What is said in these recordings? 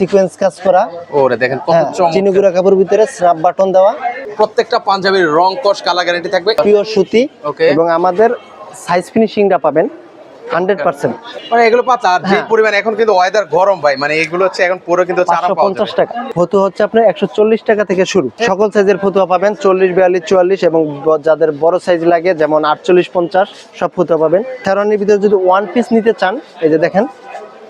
Sequence কাজ করা। ওরে দেখেন কত হ্যাঁ চমৎকার। চিনিগুড়া কাপড়ের ভিতরে স্ন্যাপ বাটন দেওয়া। প্রত্যেকটা পাঞ্জাবির রং কস কালার গ্যারান্টি থাকবে। পিওর সুতি. এবং আমাদের সাইজ ফিনিশিংটা পাবেন হান্ড্রেড পার্সেন্ট মানে এগুলো আর যে হ্যাঁ। পরিমাণ এখন কিন্তু ওয়েদার গরম ভাই মানে এগুলো হচ্ছে এখন পুরো কিন্তু পঞ্চাশ টাকা। ফতু হচ্ছে আপনার একশো চল্লিশ টাকা থেকে শুরু। সকল সাইজের ফতুয়া পাবেন চল্লিশ বিয়াল্লিশ চুয়াল্লিশ এবং যাদের বড় সাইজ লাগে যেমন আটচল্লিশ পঞ্চাশ সব ফতুয়া পাবেন। থেরানির ভিতরে যদি ওয়ান পিস নিতে চান এই যে দেখেন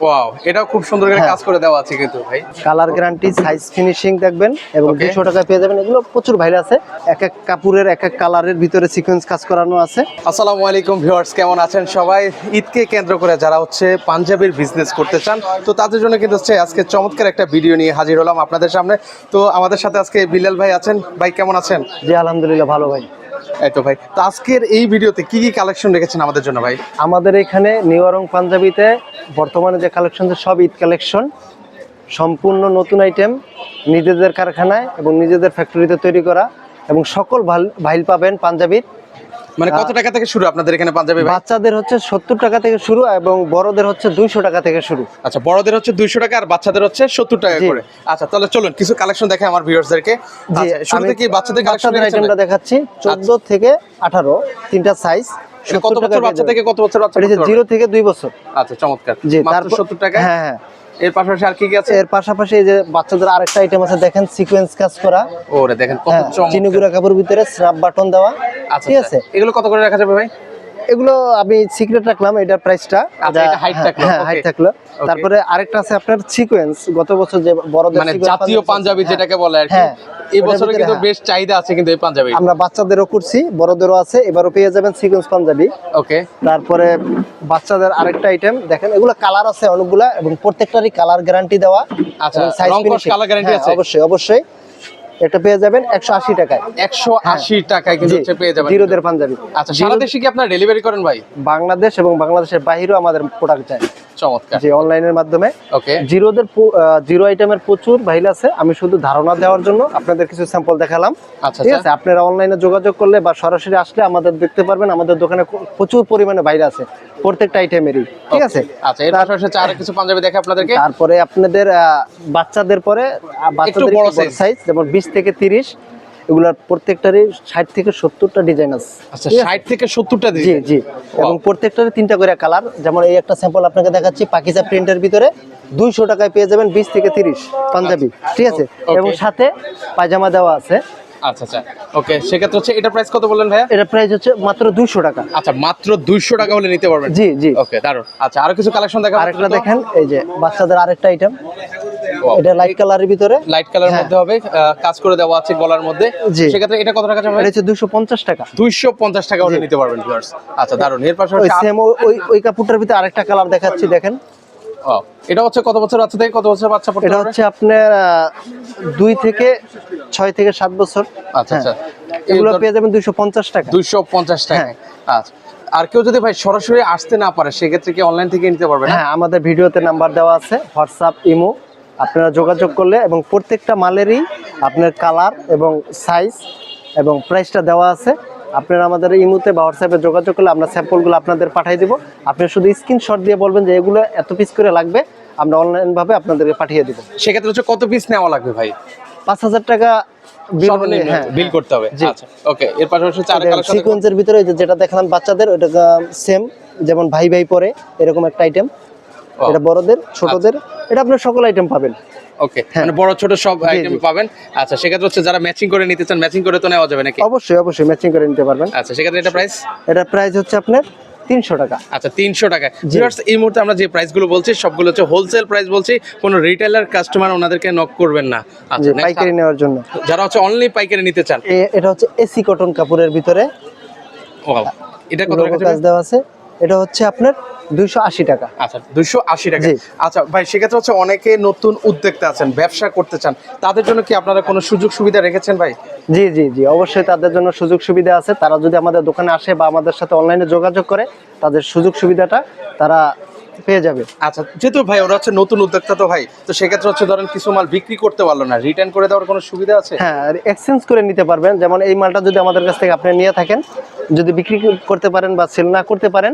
ওয়াও এটাও খুব সুন্দর করে হ্যাঁ। কাজ করে দেওয়া আছে কিন্তু ভাই। কালার গ্যারান্টি সাইজ ফিনিশিং দেখবেন এবং Okay. দুশো টাকায় পেয়ে যাবেন। এগুলো প্রচুর ভাইরাল আছে। এক এক কাপড়ের এক এক কালারের ভিতরে সিকোয়েন্স কাজ করানো আছে। আসসালামু আলাইকুম ভিউয়ার্স কেমন আছেন সবাই? ঈদকে কেন্দ্র করে যারা হচ্ছে পাঞ্জাবির বিজনেস করতে চান তো তাদের জন্য কিন্তু হচ্ছে আজকে চমৎকার একটা ভিডিও নিয়ে হাজির হলাম আপনাদের সামনে। তো আমাদের সাথে আজকে বিলাল ভাই আছেন। ভাই কেমন আছেন? জি আলহামদুলিল্লাহ ভালো ভাই। এই তো ভাই তো আজকের এই ভিডিওতে কি কি কালেকশন রেখেছেন আমাদের জন্য ভাই? আমাদের এখানে নিউ পাঞ্জাবিতে বর্তমানে যে কালেকশন সব ঈদ কালেকশন সম্পূর্ণ নতুন আইটেম নিজেদের কারখানায় এবং নিজেদের ফ্যাক্টরিতে তৈরি করা এবং সকল ভাল- ভাইল পাবেন পাঞ্জাবির। মানে কত টাকা থেকে শুরু আপনাদের এখানে পাঞ্জাবি বাচ্চাদের হচ্ছে সত্তর টাকা থেকে শুরু এবং বড়দের হচ্ছে দুইশো টাকা থেকে শুরু। আচ্ছা বড়দের হচ্ছে দুইশো টাকা আর বাচ্চাদের হচ্ছে সত্তর টাকা করে। আচ্ছা তাহলে চলুন কিছু কালেকশন দেখে আমার ভিউয়ার্সদেরকে জি আচ্ছা, শুরুতে আমি কি বাচ্চাদের কালেকশন আইটেমটা দেখাচ্ছি। চোদ্দ থেকে আঠারো তিনটা সাইজ কত বছর বাচ্চা থেকে কত বছর বাচ্চা এটা জিরো থেকে দুই বছর? আচ্ছা চমৎকার। মাত্র সত্তর টাকা হ্যাঁ হ্যাঁ। এর পাশাপাশি আর কি কি আছে? এর পাশাপাশি এই যে বাচ্চাদের আরেকটা আইটেম আছে দেখেন সিকোয়েন্স কাজ করা। ওরে দেখেন কত হ্যাঁ চমৎকার। চিনিগুড়া কাপড়ের ভিতরে স্ন্যাপ বাটন দেওয়া। আচ্ছা ঠিক আচ্ছা। আছে? এগুলো কত করে রাখা যাবে ভাই? এগুলো আমি সিক্রেট রাখলাম এটার প্রাইসটা আচ্ছা, এটা height থাকল, হ্যাঁ. হাইট থাকল। তারপরে আরেকটা আছে আপনার সিকোয়েন্স গত বছর যে বড়দের মানে জাতীয় পাঞ্জাবি পাঞ্জাবি যেটাকে বলে আর কি। হ্যাঁ। এই বছরে কিন্তু হ্যাঁ। বেশ চাহিদা আছে কিন্তু এই পাঞ্জাবি আমরা বাচ্চাদেরও করছি বড়দেরও আছে এবারও পেয়ে যাবেন সিকোয়েন্স পাঞ্জাবি। ওকে তারপরে বাচ্চাদের আরেকটা আইটেম দেখেন এগুলো কালার আছে অনেকগুলা এবং প্রত্যেকটারই কালার গ্যারান্টি দেওয়া আচ্ছা, এবং size রং কস finishing- colour guarantee হ্যাঁ, আছে? অবশ্যই অবশ্যই। এটা পেয়ে যাবেন একশো আশি টাকায়। একশো আশি টাকায় কিন্তু হচ্ছে পেয়ে যাবেন। জিরোদের পাঞ্জাবি। আচ্ছা সারা দেশে কি আপনার ডেলিভারি করেন ভাই? বাংলাদেশ এবং বাংলাদেশের বাইরেও আমাদের প্রোডাক্ট যায়। চমৎকার। যে অনলাইনের মাধ্যমে। ওকে। জিরোদের জিরো আইটেমের প্রচুর ভাইল আছে। আমি শুধু ধারণা দেওয়ার জন্য আপনাদের কিছু স্যাম্পল দেখালাম। আচ্ছা, ঠিক আচ্ছা। আছে? আপনারা অনলাইনে যোগাযোগ করলে বা সরাসরি আসলে আমাদের দেখতে পারবেন। আমাদের দোকানে প্রচুর পরিমাণে ভাইল আছে। প্রত্যেকটা আইটেমেরই ঠিক আছে? আচ্ছা এর পাশাপাশি হচ্ছে আরও কিছু পাঞ্জাবি দেখে আপনাদেরকে। তারপরে আপনাদের বাচ্চাদের পরে বাচ্চাদের একটু। সাইজ যেমন বিশ থেকে তিরিশ এগুলার প্রত্যেকটারই ষাট থেকে সত্তরটা ডিজাইন আছে। আচ্ছা ষাট থেকে সত্তরটা জি জি। এবং প্রত্যেকটারই তিনটা করে কালার যেমন এই একটা স্যাম্পল আপনাকে দেখাচ্ছি পাকিজা প্রিন্টের ভিতরে দুইশো টাকায় পেয়ে যাবেন বিশ থেকে তিরিশ পাঞ্জাবি। ঠিক আছে? এবং সাথে পায়জামা দেওয়া আছে। আচ্ছা আচ্ছা ওকে সেক্ষেত্রে হচ্ছে এটা প্রাইস কত বললেন ভাইয়া? এটা প্রাইস হচ্ছে মাত্র দুইশো টাকা। আচ্ছা মাত্র দুইশো টাকা হলে নিতে পারবেন। জি জি। ওকে দারুণ আচ্ছা আরও কিছু কালেকশন দেখা আরেকটা দেখেন এই যে বাচ্চাদের আরেকটা আইটেম এটা লাইট কালারের ভিতরে? লাইট কালার হ্যাঁ। মধ্যে হবে কাজ করে দেওয়া আছে গলার মধ্যে। সেক্ষেত্রে এটা কত টাকা যাবে এটা হচ্ছে দুইশো পঞ্চাশ টাকা। দুইশো পঞ্চাশ টাকা হলে নিতে পারবেন ভিউয়ার্স আচ্ছা দারুণ এর ওই পাশাপাশি সেম ওই ওই কাপড়টার ভিতরে আরেকটা কালার দেখাচ্ছি দেখেন। এটা হচ্ছে কত বছর বাচ্চা থেকে কত বছর বাচ্চা পড়তে এটা হচ্ছে আপনার দুই থেকে ছয় থেকে সাত বছর। আচ্ছা আচ্ছা। হ্যাঁ। এগুলো পেয়ে যাবেন দুইশো পঞ্চাশ টাকা। দুইশো পঞ্চাশ টাকা। হ্যাঁ। আচ্ছা। আর কেউ যদি ভাই সরাসরি আসতে না পারে সেক্ষেত্রে কি অনলাইন থেকে নিতে পারবে হ্যাঁ আমাদের ভিডিওতে নাম্বার দেওয়া আছে হোয়াটসঅ্যাপ ইমো আপনারা যোগাযোগ করলে এবং প্রত্যেকটা মালেরই আপনার কালার এবং সাইজ এবং প্রাইসটা দেওয়া আছে। আপনারা আমাদের ইমোতে বা হোয়াটসঅ্যাপে যোগাযোগ করলে আমরা স্যাম্পলগুলো আপনাদের পাঠিয়ে দেবো। আপনি শুধু স্ক্রিনশট দিয়ে বলবেন যে এগুলো এত পিস করে লাগবে আমরা অনলাইনভাবে আপনাদেরকে পাঠিয়ে দেবো। সেক্ষেত্রে হচ্ছে কত পিস নেওয়া লাগবে ভাই? পাঁচ হাজার টাকা হ্যাঁ বিল করতে হবে। আচ্ছা ওকে এর পাশাপাশি হচ্ছে আরেক কালেকশন সিকোয়েন্সের ভিতরে যেটা দেখালাম বাচ্চাদের ওটা সেম যেমন ভাই ভাই পরে এরকম একটা আইটেম। এটা বড়দের ছোটদের এটা আপনার সকল আইটেম পাবেন। ওকে হ্যাঁ। মানে বড় ছোট সব আইটেম পাবেন। আচ্ছা সেক্ষেত্রে হচ্ছে যারা ম্যাচিং করে নিতে চান ম্যাচিং করে তো নেওয়া যাবে নাকি? অবশ্যই অবশ্যই ম্যাচিং করে নিতে পারবেন। আচ্ছা সেক্ষেত্রে এটা প্রাইস এটা প্রাইস হচ্ছে আপনার তিনশো টাকা। আচ্ছা তিনশো টাকা। ভিউয়ার্স এই মুহূর্তে আমরা যে বলছি সবগুলো হচ্ছে হোলসেল প্রাইস বলছি কোনো রিটেলার কাস্টমার ওনাদেরকে নক করবেন না। আচ্ছা পাইকারি নেওয়ার জন্য। যারা হচ্ছে অনলি পাইকারি নিতে চান। এটা হচ্ছে এসি কটন কাপড়ের ভিতরে এটা কত টাকা দেওয়া আছে। এটা হচ্ছে আপনার দুইশো আশি টাকা। আচ্ছা আশি টাকা। আচ্ছা ভাই সেক্ষেত্রে হচ্ছে অনেকে নতুন উদ্যোক্তা আছেন ব্যবসা করতে চান তাদের জন্য কি আপনারা কোনো সুযোগ সুবিধা রেখেছেন ভাই? জি জি জি অবশ্যই তাদের জন্য সুযোগ সুবিধা আছে। তারা যদি আমাদের দোকানে আসে বা আমাদের সাথে অনলাইনে যোগাযোগ করে তাদের সুযোগ সুবিধাটা তারা পেয়ে যাবে। আচ্ছা যেহেতু ভাই ওরা হচ্ছে নতুন উদ্যোক্তা তো ভাই তো সেক্ষেত্রে হচ্ছে ধরেন কিছু মাল বিক্রি করতে পারল না রিটার্ন করে দেওয়ার কোনো সুবিধা আছে? হ্যাঁ এক্সচেঞ্জ করে নিতে পারবেন। যেমন এই মালটা যদি আমাদের কাছ থেকে আপনি নিয়ে থাকেন যদি বিক্রি করতে পারেন বা সেল না করতে পারেন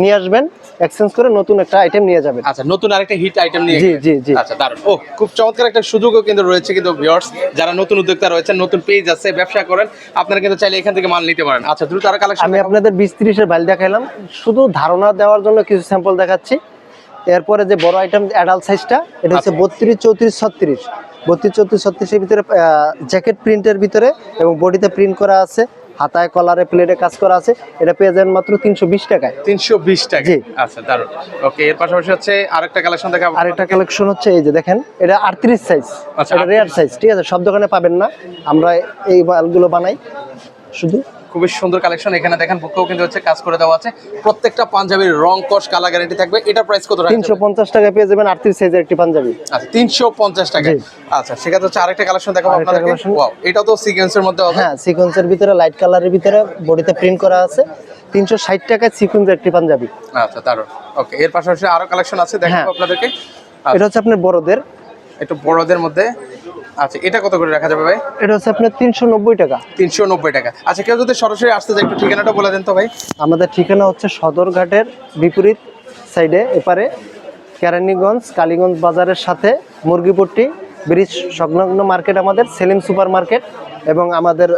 নিয়ে আসবেন এক্সচেঞ্জ করে নতুন একটা আইটেম নিয়ে যাবেন। আচ্ছা নতুন আরেকটা হিট আইটেম নিয়ে জি জি জি। আচ্ছা দারুণ। ও খুব চমৎকার একটা সুযোগও কিন্তু রয়েছে কিন্তু ভিউয়ার্স যারা নতুন উদ্যোক্তা রয়েছেন নতুন পেজ আছে ব্যবসা করেন আপনারা কিন্তু চাইলে এখান থেকে মাল নিতে পারেন। আচ্ছা দ্রুত আরও কালেকশন আমি আপনাদের বিশ ত্রিশের বাইল দেখাইলাম। শুধু ধারণা দেওয়ার জন্য কিছু স্যাম্পল দেখাচ্ছি। এরপরে যে বড় আইটেম অ্যাডাল্ট সাইজটা এটা হচ্ছে আচ্ছা। বত্রিশ চৌত্রিশ ছত্রিশ। বত্রিশ চৌত্রিশ ছত্রিশের ভিতরে জ্যাকেট প্রিন্টের ভিতরে এবং বডিতে প্রিন্ট করা আছে হাতায় কলারে প্লেটে কাজ করা আছে। এটা পেয়ে যাবেন মাত্র তিনশো বিশ টাকায়। তিনশো বিশ টাকা আচ্ছা ওকে এর পাশাপাশি হচ্ছে আরেকটা কালেকশন আরেকটা কালেকশন হচ্ছে এই যে দেখেন এটা আটত্রিশ সাইজ এটা রেয়ার সাইজ ঠিক আছে? সব দোকানে পাবেন না। আমরা এই মালগুলো বানাই। শুধু খুবই সুন্দর কালেকশন এখানে দেখেন বুকেও কিন্তু হচ্ছে কাজ করে দেওয়া আছে। প্রত্যেকটা পাঞ্জাবির রং কস কালার গ্যারান্টি থাকবে। এটা প্রাইস কত তিনশো? পঞ্চাশ টাকায় পেয়ে যাবেন আটত্রিশ সাইজের একটি পাঞ্জাবি। আচ্ছা তিনশো পঞ্চাশ টাকা। আচ্ছা সেক্ষেত্রে হচ্ছে আরেকটা কালেকশন দেখাবো আপনাদেরকে। এটাও তো সিকোয়েন্সের মধ্যে হবে। হ্যাঁ সিকোয়েন্সের ভিতরে লাইট কালারের ভিতরে বডিতে প্রিন্ট করা আছে। তিনশো ষাট টাকায় সিকোয়েন্সের একটি পাঞ্জাবি। আচ্ছা দারুণ। ওকে এর পাশাপাশি আরও কালেকশন আছে দেখাবো হ্যাঁ। আপনাদেরকে। এটা হচ্ছে আপনার বড়দের। একটু বড়দের মধ্যে। আচ্ছা এটা কত করে রাখা যাবে ভাই? এটা হচ্ছে আপনার তিনশো নব্বই টাকা। তিনশো নব্বই টাকা। আচ্ছা কেউ যদি সরাসরি আসতে চায় একটু ঠিকানাটা বলে দেন তো ভাই। আমাদের ঠিকানা হচ্ছে সদরঘাটের বিপরীত সাইডে এপারে কেরানীগঞ্জ কালীগঞ্জ বাজারের সাথে মুরগিপট্টি ব্রিজ সংলগ্ন মার্কেট আমাদের সেলিম সুপার মার্কেট এবং আমাদের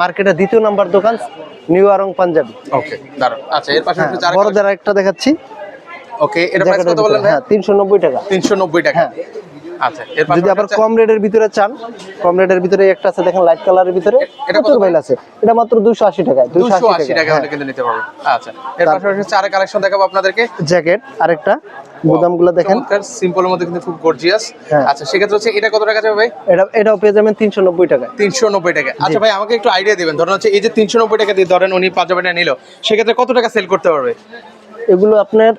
মার্কেটের দ্বিতীয় নাম্বার দোকান নিউ আরং পাঞ্জাবি। ওকে দারুণ আচ্ছা এর যারা বড়দের একটা দেখাচ্ছি ওকে এর প্রাইস কত বললেন হ্যাঁ তিনশো নব্বই টাকা। তিনশো নব্বই টাকা। হ্যাঁ। আচ্ছা যদি আবার কম রেটের ভিতরে চান কম রেটের ভিতরে একটা আছে দেখেন লাইট কালারের ভিতরে এটা কত বাইল আছে। এটা মাত্র দুশো আশি টাকায় দুশো দুশো আশি আশি টাকা টাকা হলে কিন্তু নিতে পারবেন আচ্ছা এর পাশাপাশি আরেক কালেকশন দেখাবো আপনাদেরকে। জ্যাকেট আরেকটা গুদামগুলো দেখেন। সিম্পলের মধ্যে কিন্তু খুব গর্জিয়াস হ্যাঁ। আচ্ছা সেক্ষেত্রে হচ্ছে এটা কত টাকা যাবে ভাই? এটা এটাও পেয়ে যাবেন তিনশো নব্বই টাকায়। তিনশো নব্বই টাকা। আচ্ছা ভাই আমাকে একটু আইডিয়া দিবেন। ধরেন হচ্ছে এই যে তিনশো নব্বই টাকা দিয়ে ধরেন উনি পাঞ্জাবিটা নিল সেক্ষেত্রে কত টাকা সেল করতে পারবে? এগুলো আপনার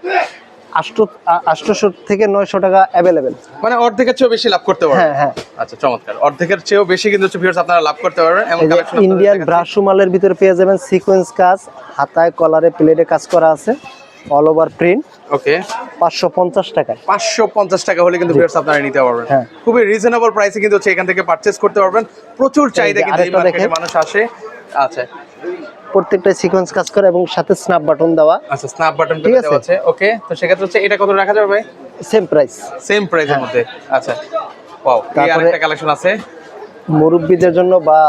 থেকে নয়শো টাকা অ্যাভেলেবেল মানে অর্ধেকের চেয়েও বেশি লাভ করতে হ্যাঁ হ্যাঁ। আচ্ছা চমৎকার। অর্ধেকের চেয়েও বেশি কিন্তু হচ্ছে আপনারা লাভ করতে পারবেন। এমন কালেকশন ইন্ডিয়ান ব্রাশ ভিতরে পেয়ে যাবেন সিকোয়েন্স কাজ হাতায় কলারে প্লেটে কাজ করা আছে অল ওভার প্রিন্ট ওকে। পাঁচশো পঞ্চাশ টাকায় পাঁচশো পঞ্চাশ টাকা হলে কিন্তু আপনারা নিতে পারবেন। হ্যাঁ। খুবই রিজনেবল প্রাইসে কিন্তু হচ্ছে এখান থেকে পারচেস করতে পারবেন। প্রচুর চাহিদা কিন্তু এই মার্কেটে মানুষ আসে। আচ্ছা প্রত্যেকটা সিকোয়েন্স কাজ করা এবং সাথে স্ন্যাপ বাটন দেওয়া। আচ্ছা স্ন্যাপ বাটন ঠিক আছে। ওকে তো সেক্ষেত্রে হচ্ছে এটা কত রাখা যাবে ভাই? সেম প্রাইস সেম প্রাইসের মধ্যে। আচ্ছা। ওয়াও এই আরেকটা কালেকশন আছে। মুরব্বীদের জন্য বা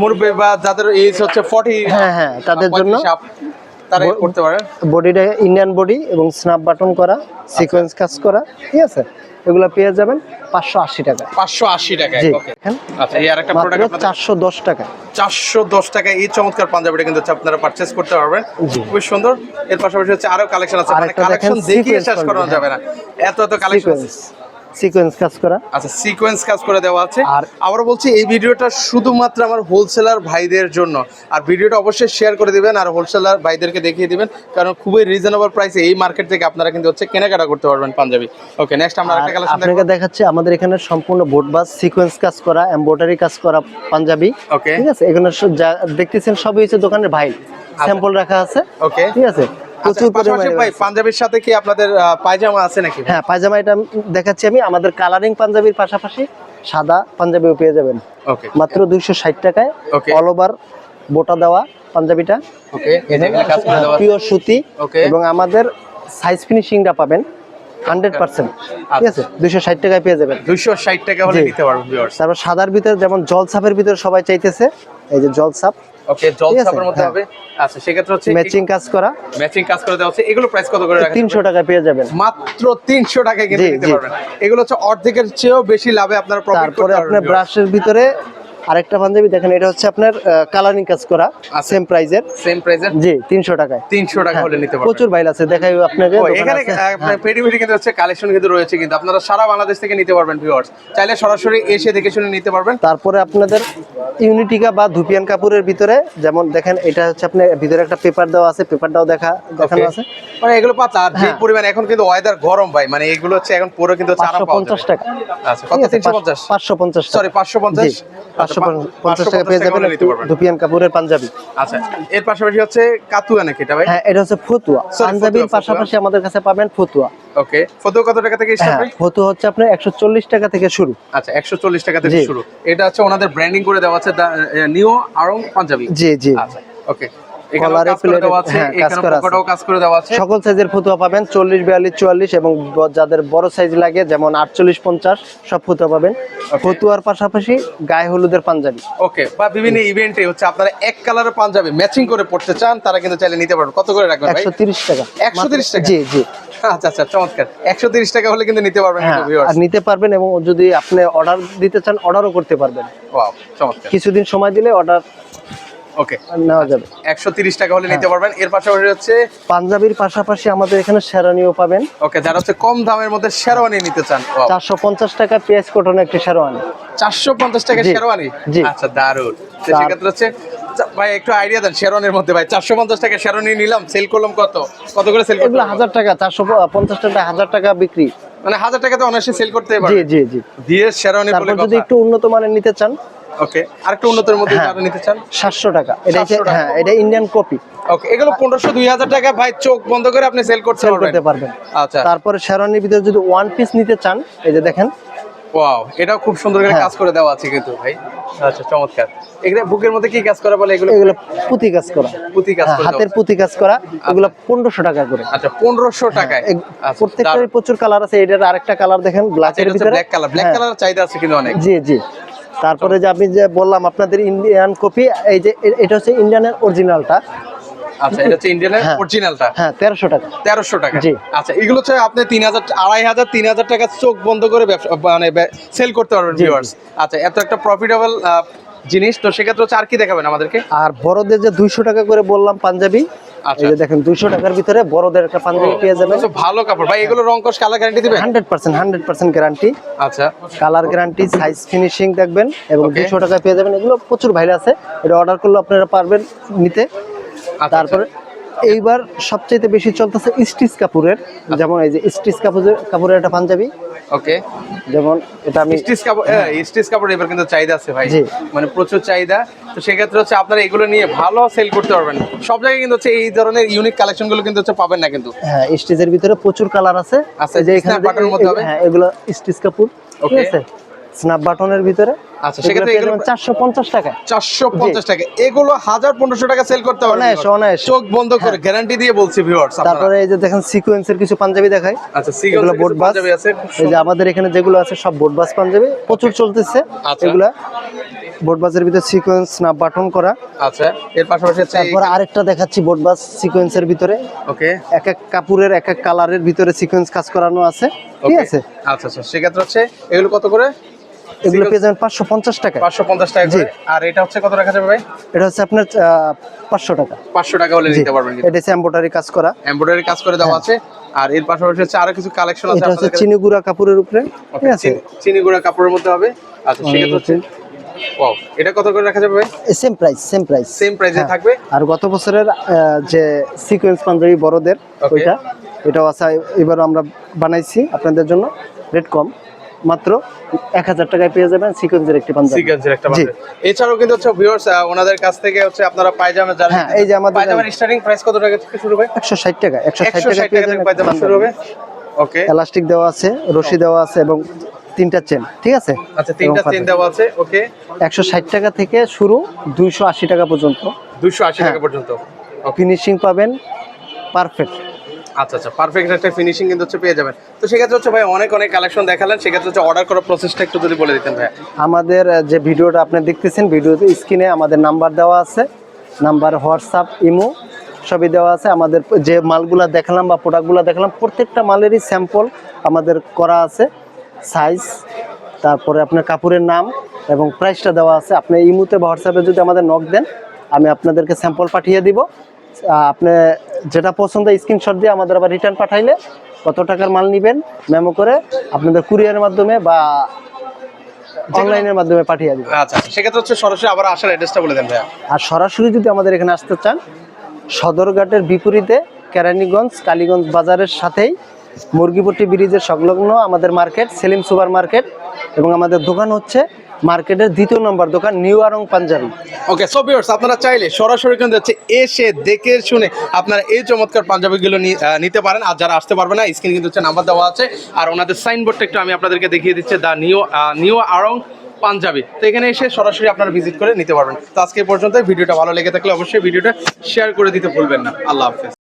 মুরব্বি বা যাদের এজ হচ্ছে 40 হ্যাঁ হ্যাঁ তাদের জন্য তারা করতে পারেন বডিটা ইন্ডিয়ান বডি এবং স্ন্যাপ বাটন করা সিকোয়েন্স কাজ করা ঠিক আছে? এগুলো পেয়ে যাবেন পাঁচশো আশি টাকা। 580 টাকায় জি ওকে দেখেন, আচ্ছা এই আরেকটা প্রোডাক্ট চারশো দশ টাকা। 410 টাকায় এই চমৎকার পাঞ্জাবিটা কিন্তু আপনারা পারচেস করতে পারবেন। খুবই সুন্দর। এর পাশাপাশি হচ্ছে আরও কালেকশন আছে। মানে কালেকশন দেখিয়ে শেষ করানো যাবে না। এত এত কালেকশন সিকোয়েন্স সিকোয়েন্স কাজ করা। আচ্ছা সিকোয়েন্স কাজ করে দেওয়া আছে। আর আর- আবার বলছি এই ভিডিওটা শুধুমাত্র আমার হোলসেলার ভাইদের জন্য। আর ভিডিওটা অবশ্যই শেয়ার করে দিবেন আর হোলসেলার ভাইদেরকে দেখিয়ে দিবেন কারণ খুবই রিজনেবল প্রাইসে এই মার্কেট থেকে আপনারা কিন্তু হচ্ছে কেনাকাটা করতে পারবেন পাঞ্জাবি। ওকে নেক্সট আমরা আর আরেকটা কালেকশন আপনাকে দেখাচ্ছে আমাদের এখানে সম্পূর্ণ বোট বাস সিকোয়েন্স কাজ করা এমব্রয়ডারি কাজ করা পাঞ্জাবি। ওকে ঠিক আছে? এখানে সব যা দেখতেছেন সবই হচ্ছে দোকানের ভাই। স্যাম্পল রাখা আছে। ওকে ঠিক আছে? প্রচুর আচ্ছা, পরিমাণে ভাই পাঞ্জাবির সাথে কি আপনাদের পায়জামা আছে নাকি? হ্যাঁ পায়জামা এটা দেখাচ্ছি আমি। আমাদের কালারিং পাঞ্জাবির পাশাপাশি সাদা পাঞ্জাবিও পেয়ে যাবেন। ওকে মাত্র দুইশো ষাট টাকায় অল ওভার বোটা দেওয়া পাঞ্জাবিটা। ওকে এই যে কাজ করে দেওয়া পিওর সুতি। এবং আমাদের সাইজ ফিনিশিংটা পাবেন হান্ড্রেড পার্সেন্ট ঠিক আছে? দুইশো ষাট টাকায় পেয়ে যাবেন। 260 টাকা হলে নিতে পারবেন ভিউয়ার্স তারপর সাদার ভিতরে যেমন জল ছাপের ভিতরে সবাই চাইতেছে এই যে জল ছাপ ওকে জল ছাপের মধ্যে হ্যাঁ। হবে। আচ্ছা সেক্ষেত্রে হচ্ছে ম্যাচিং কাজ করা। ম্যাচিং কাজ করে দেওয়া হচ্ছে। এগুলো প্রাইস কত করে রাখা তিনশো টাকায় পেয়ে যাবেন। মাত্র তিনশো টাকায় কিনতে নিতে পারবেন। এগুলো হচ্ছে অর্ধেকের চেয়েও বেশি লাভে আপনারা প্রফিট তারপরে করতে আপনার পারবেন ব্রাশের ভিতরে আরেকটা পাঞ্জাবি দেখেন এটা হচ্ছে আপনার কালারিং কাজ করা। সেম প্রাইজের সেম প্রাইসের জি তিনশো টাকায়। তিনশো টাকা হলে নিতে পারবেন। প্রচুর বাইল আছে দেখাই আপনাকে এখানে আছে। হ্যাঁ। পেটি পেটি কিন্তু হচ্ছে কালেকশন কিন্তু রয়েছে কিন্তু। আপনারা সারা বাংলাদেশ থেকে নিতে পারবেন ভিউয়ার্স চাইলে সরাসরি এসে দেখে শুনে নিতে পারবেন। তারপরে আপনাদের ইউনিটিকা বা ধুপিয়ান কাপড়ের ভিতরে যেমন দেখেন এটা হচ্ছে আপনার ভিতরে একটা পেপার দেওয়া আছে পেপারটাও দেখা দেখানো আছে। মানে এগুলো আর যে হ্যাঁ। পরিমাণ এখন কিন্তু ওয়েদার গরম ভাই মানে এগুলো হচ্ছে এখন পুরো কিন্তু হচ্ছে আরাম পাঁচশো পাওয়া পঞ্চাশ যাবে। টাকা। আচ্ছা কত? তিনশো পঞ্চাশ? পাঁচশো পঞ্চাশ সরি পাঁচশো পঞ্চাশ? জি, 550 পঞ্চাশ টাকা পেয়ে যাবেন। দুপিয়ান কাপুরের পাঞ্জাবি। আচ্ছা এর পাশাপাশি হচ্ছে কাতুয়া নাকি এটা ভাই? হ্যাঁ এটা হচ্ছে ফতুয়া। পাঞ্জাবির পাশাপাশি আমাদের কাছে পাবেন ফতুয়া। ওকে ফতুয়া কত টাকা থেকে স্টার্ট হ্যাঁ ফতুয়া হচ্ছে আপনার একশো চল্লিশ টাকা থেকে শুরু। আচ্ছা একশো চল্লিশ টাকা থেকে শুরু। এটা হচ্ছে ওনাদের ব্র্যান্ডিং করে দেওয়া আছে নিউ আরং পাঞ্জাবি। জি জি। আচ্ছা ওকে। কলারে প্লেটে- হ্যাঁ, কাজ করা আছে। পকেটেও কাজ করে দেওয়া আছে। সকল সাইজের ফতুয়া পাবেন চল্লিশ বিয়াল্লিশ চুয়াল্লিশ এবং যাদের বড় সাইজ লাগে যেমন আটচল্লিশ পঞ্চাশ সব ফতুয়া পাবেন। ফতুয়ার পাশাপাশি গায়ে হলুদের পাঞ্জাবি। ওকে বা বিভিন্ন ইভেন্টে হচ্ছে আপনারা এক কালারের পাঞ্জাবি ম্যাচিং করে পড়তে চান তারা কিন্তু চাইলে নিতে পারবেন কত করে রাখবেন একশো তিরিশ টাকা। 130 টাকা? জি জি। আচ্ছা আচ্ছা চমৎকার। একশো তিরিশ টাকা হলে কিন্তু নিতে পারবেন হ্যাঁ আর নিতে পারবেন এবং যদি আপনি অর্ডার দিতে চান অর্ডারও করতে পারবেন। কিছুদিন সময় দিলে অর্ডার ওকে। নেওয়া যাবে। একশো তিরিশ টাকা হলে হ্যাঁ। নিতে পারবেন। এর পাশাপাশি হচ্ছে পাঞ্জাবির পাশাপাশি আমাদের এখানে শেরানিও পাবেন। ওকে যারা হচ্ছে কম দামের মধ্যে শেরওয়ানি নিতে চান চারশো পঞ্চাশ টাকা পেঁয়াজ কটনের একটি শেরওয়ানি। চারশো পঞ্চাশ টাকা শেরওয়ানি? জি। আচ্ছা দারুণ সেক্ষেত্রে হচ্ছে ভাই একটু আইডিয়া দেন মধ্যে ভাই চারশো পঞ্চাশ টাকা নিলাম সেল করলাম কত? কত করে সেল করলাম? হাজার টাকা চারশো পঞ্চাশ টাকা হাজার টাকা বিক্রি। মানে হাজার টাকাতে অনায়াসে সেল করতে জি পারবে জি জি। দিয়ে যদি একটু উন্নত মানের নিতে চান ওকে আরেকটু উন্নতের মধ্যে হ্যাঁ। যারা নিতে চান? সাতশো টাকা। এটা 700। হ্যাঁ এটা ইন্ডিয়ান কপি ওকে এগুলো পনেরোশো দুই হাজার টাকা ভাই চোখ বন্ধ করে আপনি সেল করতে পারবেন। করতে পারবেন। আচ্ছা। তারপরে শেরওয়ানির ভিতরে যদি ওয়ান পিস নিতে চান এই যে দেখেন। ওয়াও এটাও খুব সুন্দর করে হ্যাঁ। কাজ করে দেওয়া আছে কিন্তু ভাই। আচ্ছা চমৎকার। এগুলো বুকের মধ্যে কি কাজ করা বলে এগুলো? এগুলো পুঁতি কাজ করা। পুঁতি কাজ হ্যাঁ, করে হাতের পুঁতি কাজ করা। এগুলো পনেরোশো টাকা করে। আচ্ছা পনেরোশো টাকায়। এগ- আচ্ছা, প্রত্যেকটারই প্রচুর কালার আছে। এটার আরেকটা কালার দেখেন ব্ল্যাকের ভিতরে। Black colour. ব্ল্যাক কালার চাহিদা আছে কিন্তু অনেক। জি জি। তারপরে যে আমি যে বললাম আপনাদের ইন্ডিয়ান কপি এই যে এটা হচ্ছে ইন্ডিয়ানের অরিজিনালটা আচ্ছা এটা হচ্ছে ইন্ডিয়ানের হ্যাঁ। অরিজিনালটা হ্যাঁ তেরোশো টাকা। তেরোশো টাকা। জি। আচ্ছা এগুলো হচ্ছে আপনি তিন হাজার আড়াই হাজার তিন হাজার টাকা চোখ বন্ধ করে মানে সেল করতে পারবেন ভিউয়ার্স আচ্ছা এত একটা প্রফিটেবল জিনিস। তো সেক্ষেত্রে হচ্ছে আর কি দেখাবেন আমাদেরকে? আর বড়দের যে দুইশো টাকা করে বললাম পাঞ্জাবি আচ্ছা। দেখেন দুইশো টাকার ভিতরে বড়দের একটা পাঞ্জাবি পেয়ে যাবেন। ভালো কাপড়। ভাই এগুলো রং কালার গ্যারান্টি দিবেন? Hundred percent hundred percent guarantee আচ্ছা। কালার গ্যারান্টি সাইজ ফিনিশিং দেখবেন এবং টাকায় পেয়ে যাবেন। এগুলো প্রচুর আছে। এটা অর্ডার করলে আপনারা পারবেন নিতে। আচ্ছা, তারপরে এইবার সবচেয়ে বেশি চলতেছে স্টিচ কাপুরের যেমন এই যে স্টিচ কাপুরের কাপুরের একটা পাঞ্জাবি। ওকে যেমন এটা আমি স্টিচ কাপড় স্টিচ কাপড় এবার কিন্তু চাহিদা আছে ভাই। মানে প্রচুর চাহিদা। তো সেক্ষেত্রে হচ্ছে আপনারা এগুলো নিয়ে ভালো সেল করতে পারবেন। সব জায়গায় কিন্তু হচ্ছে এই ধরনের ইউনিক কালেকশনগুলো কিন্তু হচ্ছে পাবেন না কিন্তু। হ্যাঁ স্টিচের ভিতরে প্রচুর কালার আছে। আচ্ছা, যে এখানে বাটনের মধ্যে হবে? হ্যাঁ এগুলো স্টিচ কাপড়। ওকে স্ন্যাপ বাটনের ভিতরে আচ্ছা, সেক্ষেত্রে এগুলো- চারশো পঞ্চাশ টাকা চারশো পঞ্চাশ টাকা এগুলো হাজার পনেরোশো টাকা সেল করতে পারবেন অনায়াসে, অনায়াসে। চোখ বন্ধ করে গ্যারান্টি দিয়ে বলছি ভিউয়ার্স তারপরে এই যে দেখেন সিকোয়েন্সের কিছু পাঞ্জাবি দেখাই। আচ্ছা এগুলো সিগল বাস আছে। এই যে আমাদের এখানে যেগুলো আছে সব বাস পাঞ্জাবি। প্রচুর চলতেছে আচ্ছা। এগুলা। বাসের ভিতরে সিকোয়েন্স স্ন্যাপ বাটন করা। আচ্ছা এর পাশাপাশি আরেকটা দেখাচ্ছি বোট বাস সিকোয়েন্সের ভিতরে। ওকে। এক এক কাপড়ের এক এক কালারের ভিতরে সিকোয়েন্স কাজ করানো আছে। ঠিক আছে? আচ্ছা আচ্ছা সেক্ষেত্রে হচ্ছে এগুলো কত করে? এগুলো পেয়ে যাবেন পাঁচশো পঞ্চাশ টাকা পাঁচশো পঞ্চাশ টাকা জি। আর এটা হচ্ছে কত রাখা যাবে ভাই? এটা হচ্ছে আপনার পাঁচশো টাকা। পাঁচশো টাকা হলে নিতে পারবেন এটা হচ্ছে এম্বোটারি কাজ করা। এমব্রয়ডারি কাজ করে দেওয়া আছে। আর এর পাশাপাশি হচ্ছে আরও কিছু কালেকশন আছে এটা হচ্ছে চিনি গুঁড়া কাপড়ের উপরে। ঠিক আছে? চিনি- গুঁড়া কাপড়ের মধ্যে হবে। আচ্ছা সেক্ষেত্রে হচ্ছে ওয়াও এটা কত করে রাখা যাবে ভাই? Same price same price same প্রাইসে হ্যাঁ। থাকবে? আর গত বছরের যে সিকোয়েন্স পাঞ্জাবি বড়দের. ওইটা এটাও আছে। এবার আমরা বানাইছি আপনাদের জন্য রেট কম। মাত্র এক হাজার টাকায় পেয়ে যাবেন সিকোয়েন্সের একটি পাঞ্জাবি। সিকোয়েন্সের একটা। বান্ডেল এছাড়াও কিন্তু হচ্ছে ভিউয়ার্স ওনাদের কাছ থেকে হচ্ছে আপনারা পায়জামা যারা হ্যাঁ, এই যে আমাদের- পায়জামার স্টার্টিং প্রাইস কত টাকা থেকে শুরু হবে? একশো ষাট টাকা একশো ষাট 160 টাকা টাকা পেয়ে যাবেন পায়জামা শুরু হবে? ওকে এলাস্টিক দেওয়া আছে রশি দেওয়া আছে এবং তিনটা চেন ঠিক আছে? আচ্ছা তিনটা চেন দেওয়া আছে ওকে একশো ষাট টাকা থেকে শুরু দুইশো আশি টাকা পর্যন্ত। 280 টাকা হ্যাঁ। পর্যন্ত। ফিনিশিং পাবেন পারফেক্ট আচ্ছা আচ্ছা পারফেক্ট একটা ফিনিশিং কিন্তু হচ্ছে পেয়ে যাবেন। তো সেক্ষেত্রে হচ্ছে ভাই অনেক অনেক কালেকশন দেখালেন, সেক্ষেত্রে হচ্ছে অর্ডার করার প্রসেসটা একটু যদি বলে দিতেন ভাই আমাদের যে ভিডিওটা আপনি দেখতেছেন, ভিডিওতে স্ক্রিনে আমাদের নাম্বার দেওয়া আছে। নাম্বার হোয়াটসঅ্যাপ ইমো সবই দেওয়া আছে। আমাদের যে মালগুলা দেখালাম বা প্রোডাক্টগুলো দেখালাম, প্রত্যেকটা মালেরই স্যাম্পল আমাদের করা আছে। সাইজ তারপরে আপনার কাপড়ের নাম এবং প্রাইসটা দেওয়া আছে। আপনি ইমুতে হোয়াটসঅ্যাপে যদি আমাদের নক দেন, আমি আপনাদেরকে স্যাম্পল পাঠিয়ে দিব। আপনি যেটা পছন্দ স্ক্রিনশট দিয়ে আমাদের আবার রিটার্ন পাঠাইলে কত টাকার মাল নেবেন মেমো করে আপনাদের কুরিয়ারের মাধ্যমে বা অনলাইনের মাধ্যমে পাঠিয়ে দিব। আচ্ছা আচ্ছা। সেক্ষেত্রে হচ্ছে সরাসরি আবার আসার অ্যাড্রেসটা বলে দেন ভাইয়া। আর সরাসরি যদি আমাদের এখানে আসতে চান সদরঘাটের বিপরীতে কেরানীগঞ্জ কালীগঞ্জ বাজারের সাথেই মুরগিপট্টি ব্রিজের সংলগ্ন আমাদের মার্কেট সেলিম সুপার মার্কেট এবং আমাদের দোকান হচ্ছে মার্কেটের দ্বিতীয় নম্বর দোকান new Aarong Panjabi. Okay so viewers আপনারা চাইলে সরাসরি কিন্তু হচ্ছে এসে দেখে শুনে আপনারা এই চমৎকার পাঞ্জাবিগুলো নিতে পারেন। আর যারা আসতে পারবে না স্ক্রিন কিন্তু হচ্ছে নাম্বার দেওয়া আছে। আর ওনাদের সাইনবোর্ডটা একটু আমি আপনাদেরকে দেখিয়ে দিচ্ছি the new new Aarong Panjabi. তো এখানে এসে সরাসরি আপনারা ভিজিট করে নিতে পারবেন। তো আজকে পর্যন্ত ভিডিওটা ভালো লেগে থাকলে অবশ্যই ভিডিওটা শেয়ার করে দিতে ভুলবেন না। আল্লাহ হাফেজ।